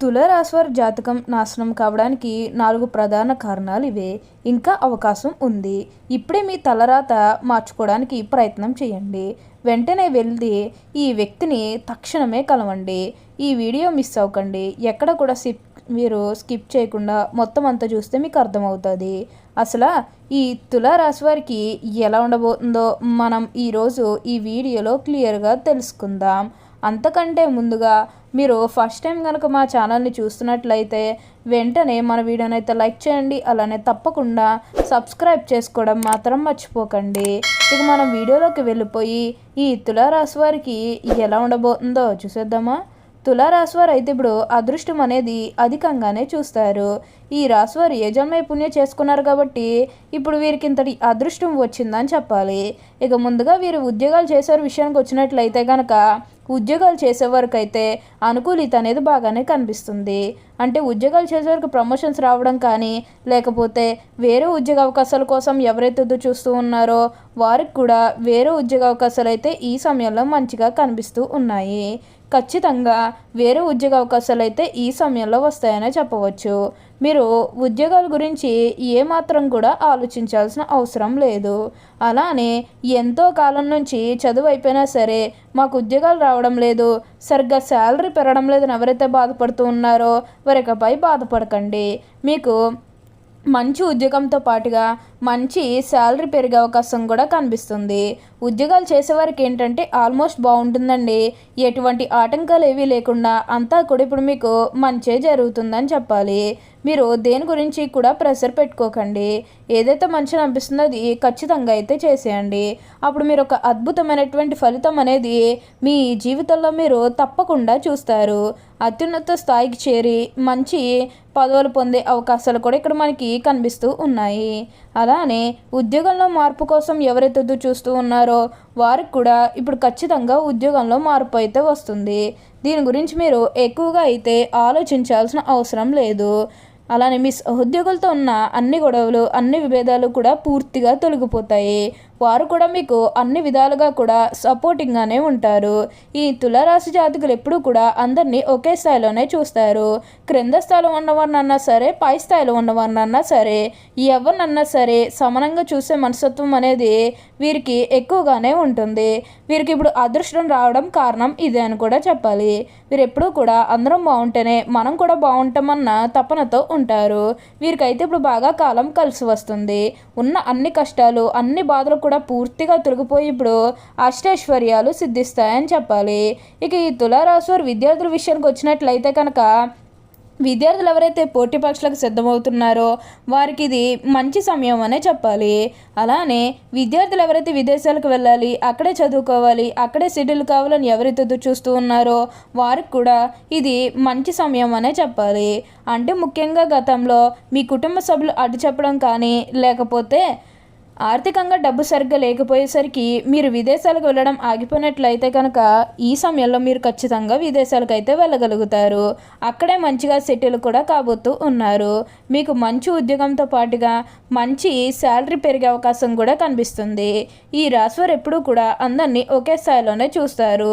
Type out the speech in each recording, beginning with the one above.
తులారాశివారి జాతకం నాశనం కావడానికి నాలుగు ప్రధాన కారణాలు ఇవే. ఇంకా అవకాశం ఉంది. ఇప్పుడే మీ తలరాత మార్చుకోవడానికి ప్రయత్నం చేయండి. వెంటనే వెళ్ళి ఈ వ్యక్తిని తక్షణమే కలవండి. ఈ వీడియో మిస్ అవ్వకండి. ఎక్కడ కూడా స్కిప్ మీరు స్కిప్ చేయకుండా మొత్తం అంతా చూస్తే మీకు అర్థమవుతుంది. అసలు ఈ తులారాశి వారికి ఎలా ఉండబోతుందో మనం ఈరోజు ఈ వీడియోలో క్లియర్గా తెలుసుకుందాం. అంతకంటే ముందుగా మీరు ఫస్ట్ టైం కనుక మా ఛానల్ని చూస్తున్నట్లయితే వెంటనే మన వీడియోని అయితే లైక్ చేయండి అలానే తప్పకుండా సబ్స్క్రైబ్ చేసుకోవడం మాత్రం మర్చిపోకండి. ఇక మనం వీడియోలోకి వెళ్ళిపోయి ఈ తులారాశి వారికి ఎలా ఉండబోతుందో చూసేద్దామా? తులారాశివారు అయితే ఇప్పుడు అదృష్టం అనేది అధికంగానే చూస్తారు. ఈ రాశివారు వారు జన్మ పుణ్యం చేసుకున్నారు కాబట్టి ఇప్పుడు వీరికి ఇంతటి అదృష్టం వచ్చిందని చెప్పాలి. ఇక ముందుగా వీరు ఉద్యోగాలు చేసే విషయానికి వచ్చినట్లయితే కనుక ఉద్యోగాలు చేసేవారికి అయితే అనుకూలిత అనేది బాగానే కనిపిస్తుంది. అంటే ఉద్యోగాలు చేసేవరకు ప్రమోషన్స్ రావడం కానీ లేకపోతే వేరే ఉద్యోగ అవకాశాల కోసం ఎవరైతే చూస్తూ ఉన్నారో వారికి కూడా వేరే ఉద్యోగ అవకాశాలు అయితే ఈ సమయంలో మంచిగా కనిపిస్తూ ఉన్నాయి. ఖచ్చితంగా వేరే ఉద్యోగ అవకాశాలు అయితే ఈ సమయంలో వస్తాయనే చెప్పవచ్చు. మీరు ఉద్యోగాల గురించి ఏమాత్రం కూడా ఆలోచించాల్సిన అవసరం లేదు. అలానే ఎంతో కాలం నుంచి చదువు అయిపోయినా సరే మాకు ఉద్యోగాలు రావడం లేదు సరిగ్గా శాలరీ పెరగడం లేదని ఎవరైతే బాధపడుతూ ఉన్నారో వరకపై బాధపడకండి. మీకు మంచి ఉద్యోగంతో పాటుగా మంచి శాలరీ పెరిగే అవకాశం కూడా కనిపిస్తుంది. ఉద్యోగాలు చేసేవారికి ఏంటంటే ఆల్మోస్ట్ బాగుంటుందండి. ఎటువంటి ఆటంకాలు ఏవీ లేకుండా అంతా కూడా ఇప్పుడు మీకు మంచే జరుగుతుందని చెప్పాలి. మీరు దేని గురించి కూడా ప్రెషర్ పెట్టుకోకండి. ఏదైతే మంచిగా అనిపిస్తుందో అది ఖచ్చితంగా అయితే చేసేయండి. అప్పుడు మీరు ఒక అద్భుతమైనటువంటి ఫలితం అనేది మీ జీవితంలో మీరు తప్పకుండా చూస్తారు. అత్యున్నత స్థాయికి చేరి మంచి పదవులు పొందే అవకాశాలు కూడా ఇక్కడ మనకి కనిపిస్తూ ఉన్నాయి. అలానే ఉద్యోగంలో మార్పు కోసం ఎవరైతే చూస్తూ ఉన్నారో వారికి కూడా ఇప్పుడు ఖచ్చితంగా ఉద్యోగంలో మార్పు అయితే వస్తుంది. దీని గురించి మీరు ఎక్కువగా అయితే ఆలోచించాల్సిన అవసరం లేదు. అలానే మీ సహోద్యోగులతో ఉన్న అన్ని గొడవలు అన్ని విభేదాలు కూడా పూర్తిగా తొలగిపోతాయి. వారు కూడా మీకు అన్ని విధాలుగా కూడా సపోర్టింగ్గానే ఉంటారు. ఈ తులరాశి జాతకులు ఎప్పుడూ కూడా అందరినీ ఒకే స్థాయిలోనే చూస్తారు. క్రింద స్థాయిలో ఉన్నవారినన్నా సరే పై స్థాయిలో ఉన్నవారినన్నా సరే ఎవరినన్నా సరే సమానంగా చూసే మనస్తత్వం అనేది వీరికి ఎక్కువగానే ఉంటుంది. వీరికి ఇప్పుడు అదృష్టం రావడం కారణం ఇదే అని కూడా చెప్పాలి. వీరు ఎప్పుడూ కూడా అందరం బాగుంటేనే మనం కూడా బాగుంటామన్న తపనతో ఉంటారు. వీరికైతే ఇప్పుడు బాగా కాలం కలిసి వస్తుంది. ఉన్న అన్ని కష్టాలు అన్ని బాధలు కూడా పూర్తిగా తొలగిపోయి ఇప్పుడు అష్టైశ్వర్యాలు సిద్ధిస్తాయని చెప్పాలి. ఇక ఈ తులారాశి విద్యార్థుల విషయానికి వచ్చినట్లయితే కనుక విద్యార్థులు ఎవరైతే పోటీ పరీక్షలకు సిద్ధమవుతున్నారో వారికి ఇది మంచి సమయం అనే చెప్పాలి. అలానే విద్యార్థులు ఎవరైతే విదేశాలకు వెళ్ళాలి అక్కడే చదువుకోవాలి అక్కడే సెటిల్ కావాలని ఎవరైతే చూస్తూ ఉన్నారో వారికి కూడా ఇది మంచి సమయం అనే చెప్పాలి. అంటే ముఖ్యంగా గతంలో మీ కుటుంబ సభ్యులు అడ్డు చెప్పడం కానీ లేకపోతే ఆర్థికంగా డబ్బు సరిగ్గా లేకపోయేసరికి మీరు విదేశాలకు వెళ్ళడం ఆగిపోయినట్లయితే కనుక ఈ సమయంలో మీరు ఖచ్చితంగా విదేశాలకు అయితే వెళ్ళగలుగుతారు. అక్కడే మంచిగా సెటిల్ కూడా కాబోతూ ఉన్నారు. మీకు మంచి ఉద్యోగంతో పాటుగా మంచి శాలరీ పెరిగే అవకాశం కూడా కనిపిస్తుంది. ఈ రాశివారు ఎప్పుడూ కూడా అందరినీ ఒకే స్థాయిలోనే చూస్తారు.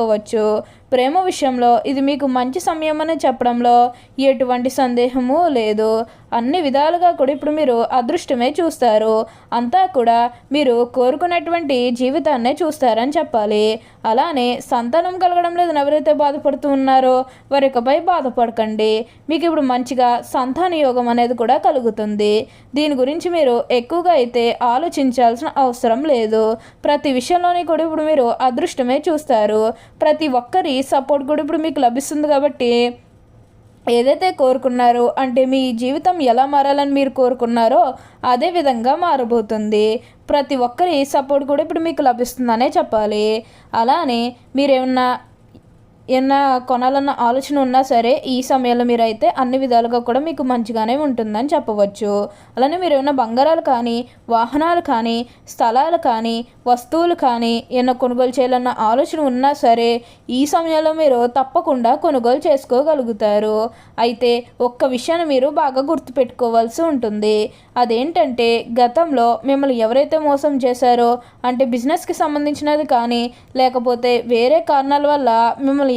చేసుకోవచ్చు. ప్రేమ విషయంలో ఇది మీకు మంచి సమయం అని చెప్పడంలో ఎటువంటి సందేహము లేదు. అన్ని విధాలుగా కూడా ఇప్పుడు మీరు అదృష్టమే చూస్తారు. అంతా కూడా మీరు కోరుకున్నటువంటి జీవితాన్నే చూస్తారని చెప్పాలి. అలానే సంతానం కలగడం లేదని ఎవరైతే బాధపడుతూ ఉన్నారో వారికపై బాధపడకండి. మీకు ఇప్పుడు మంచిగా సంతాన యోగం అనేది కూడా కలుగుతుంది. దీని గురించి మీరు ఎక్కువగా అయితే ఆలోచించాల్సిన అవసరం లేదు. ప్రతి విషయంలోని కూడా ఇప్పుడు మీరు అదృష్టమే చూస్తారు. ప్రతి ఒక్కరి సపోర్ట్ కూడా ఇప్పుడు మీకు లభిస్తుంది కాబట్టి ఏదైతే కోరుకున్నారో అంటే మీ జీవితం ఎలా మారాలని మీరు కోరుకున్నారో అదే విధంగా మారబోతుంది. ప్రతి ఒక్కరి సపోర్ట్ కూడా ఇప్పుడు మీకు లభిస్తుందనే చెప్పాలి. అలానే మీరేమన్నా ఏమన్నా కొనాలన్న ఆలోచన ఉన్నా సరే ఈ సమయంలో మీరు అయితే అన్ని విధాలుగా కూడా మీకు మంచిగానే ఉంటుందని చెప్పవచ్చు. అలానే మీరు ఏమైనా బంగారాలు కానీ వాహనాలు కానీ స్థలాలు కానీ వస్తువులు కానీ ఏమైనా కొనుగోలు చేయాలన్న ఆలోచన ఉన్నా సరే ఈ సమయంలో మీరు తప్పకుండా కొనుగోలు చేసుకోగలుగుతారు. అయితే ఒక్క విషయాన్ని మీరు బాగా గుర్తుపెట్టుకోవాల్సి ఉంటుంది. అదేంటంటే గతంలో మిమ్మల్ని ఎవరైతే మోసం చేశారో అంటే బిజినెస్కి సంబంధించినది కానీ లేకపోతే వేరే కారణాల వల్ల మిమ్మల్ని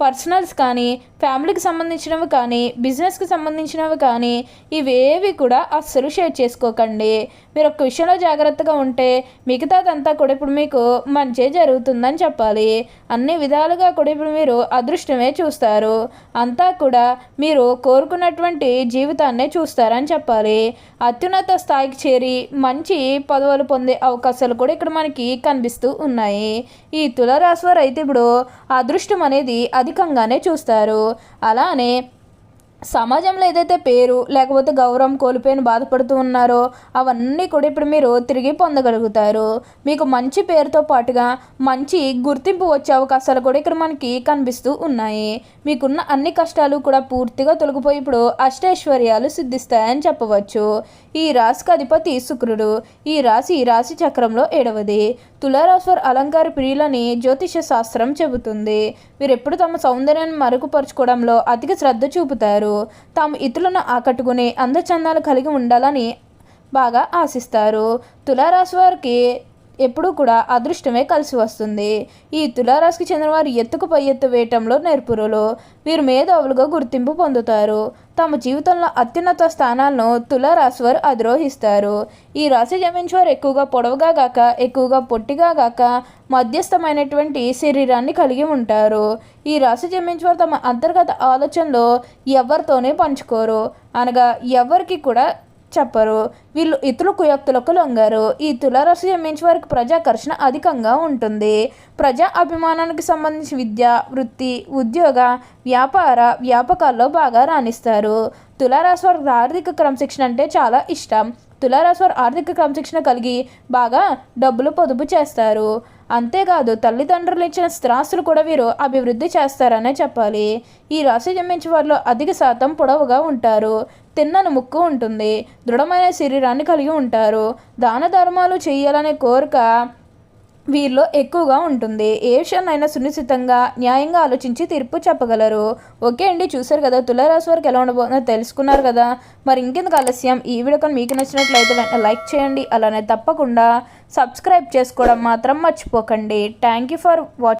పర్సనల్స్ కానీ ఫ్యామిలీకి సంబంధించినవి కానీ బిజినెస్కి సంబంధించినవి కానీ ఇవేవి కూడా అస్సలు షేర్ చేసుకోకండి. మీరు ఒక విషయంలో జాగ్రత్తగా ఉంటే మిగతాదంతా కూడా ఇప్పుడు మీకు మంచి జరుగుతుందని చెప్పాలి. అన్ని విధాలుగా కూడా ఇప్పుడు మీరు అదృష్టమే చూస్తారు. అంతా కూడా మీరు కోరుకున్నటువంటి జీవితాన్నే చూస్తారని చెప్పాలి. అత్యున్నత స్థాయికి చేరి మంచి పదవులు పొందే అవకాశాలు కూడా ఇక్కడ మనకి కనిపిస్తూ ఉన్నాయి. ఈ తులరాశి వారు అయితే ఇప్పుడు అదృష్టం అనేది అధికంగానే చూస్తారు. అలానే సమాజంలో ఏదైతే పేరు లేకపోతే గౌరవం కోల్పోయిన బాధపడుతూ ఉన్నారో అవన్నీ కూడా ఇప్పుడు మీరు తిరిగి పొందగలుగుతారు. మీకు మంచి పేరుతో పాటుగా మంచి గుర్తింపు వచ్చే అవకాశాలు కూడా ఇక్కడ మనకి కనిపిస్తూ ఉన్నాయి. మీకున్న అన్ని కష్టాలు కూడా పూర్తిగా తొలగిపోయి ఇప్పుడు అష్టైశ్వర్యాలు సిద్ధిస్తాయని చెప్పవచ్చు. ఈ రాశికి అధిపతి శుక్రుడు. ఈ రాశి రాశి చక్రంలో ఏడవది. తులారాశ్వర్ అలంకార ప్రియులని జ్యోతిష శాస్త్రం చెబుతుంది. వీరెప్పుడు తమ సౌందర్యాన్ని మరుగుపరుచుకోవడంలో అధిక శ్రద్ధ చూపుతారు. తాము ఇతరులను ఆకట్టుకుని అందచందాలు కలిగి ఉండాలని బాగా ఆశిస్తారు. తులారాశి వారికి ఎప్పుడూ కూడా అదృష్టమే కలిసి వస్తుంది. ఈ తులారాశికి చెందిన వారు ఎత్తుకు పై ఎత్తు వేయటంలో నేర్పురులు. వీరు మేధావులుగా గుర్తింపు పొందుతారు. తమ జీవితంలో అత్యున్నత స్థానాలను తులారాశి వారు అధిరోహిస్తారు. ఈ రాశి జమించి వారు ఎక్కువగా పొడవుగా గాక ఎక్కువగా పొట్టిగా గాక మధ్యస్థమైనటువంటి శరీరాన్ని కలిగి ఉంటారు. ఈ రాశి జమించి వారు తమ అంతర్గత ఆలోచనలో ఎవరితోనే పంచుకోరు. అనగా ఎవరికి కూడా చెప్పరు. వీళ్ళు ఇతరుల కుయోక్తులకు లొంగారు. ఈ తులారాశి జన్మించి వారికి ప్రజాకర్షణ అధికంగా ఉంటుంది. ప్రజా అభిమానానికి సంబంధించి విద్య వృత్తి ఉద్యోగ వ్యాపార వ్యాపకాల్లో బాగా రాణిస్తారు. తులారాశి వారికి ఆర్థిక క్రమశిక్షణ అంటే చాలా ఇష్టం. తులారాశి వారు ఆర్థిక క్రమశిక్షణ కలిగి బాగా డబ్బులు పొదుపు చేస్తారు. అంతేకాదు తల్లిదండ్రులు ఇచ్చిన స్థిరాస్తులు కూడా వీరు అభివృద్ధి చేస్తారనే చెప్పాలి. ఈ రాశి జన్మించే వారిలో అధిక శాతం పొడవుగా ఉంటారు. తిన్నను ముక్కు ఉంటుంది. దృఢమైన శరీరాన్ని కలిగి ఉంటారు. దాన ధర్మాలు చేయాలనే కోరిక వీరిలో ఎక్కువగా ఉంటుంది. ఏ విషయాన్నైనా సునిశ్చితంగా న్యాయంగా ఆలోచించి తీర్పు చెప్పగలరు. ఓకే అండి చూసారు కదా తులారాశి వారికి ఎలా ఉండబోతుందో తెలుసుకున్నారు కదా. మరి ఇంకెందుకు ఆలస్యం? ఈ వీడియో మీకు నచ్చినట్లయితే వెంటనే లైక్ చేయండి. అలానే తప్పకుండా సబ్స్క్రైబ్ చేసుకోవడం మాత్రం మర్చిపోకండి. Thank you for watching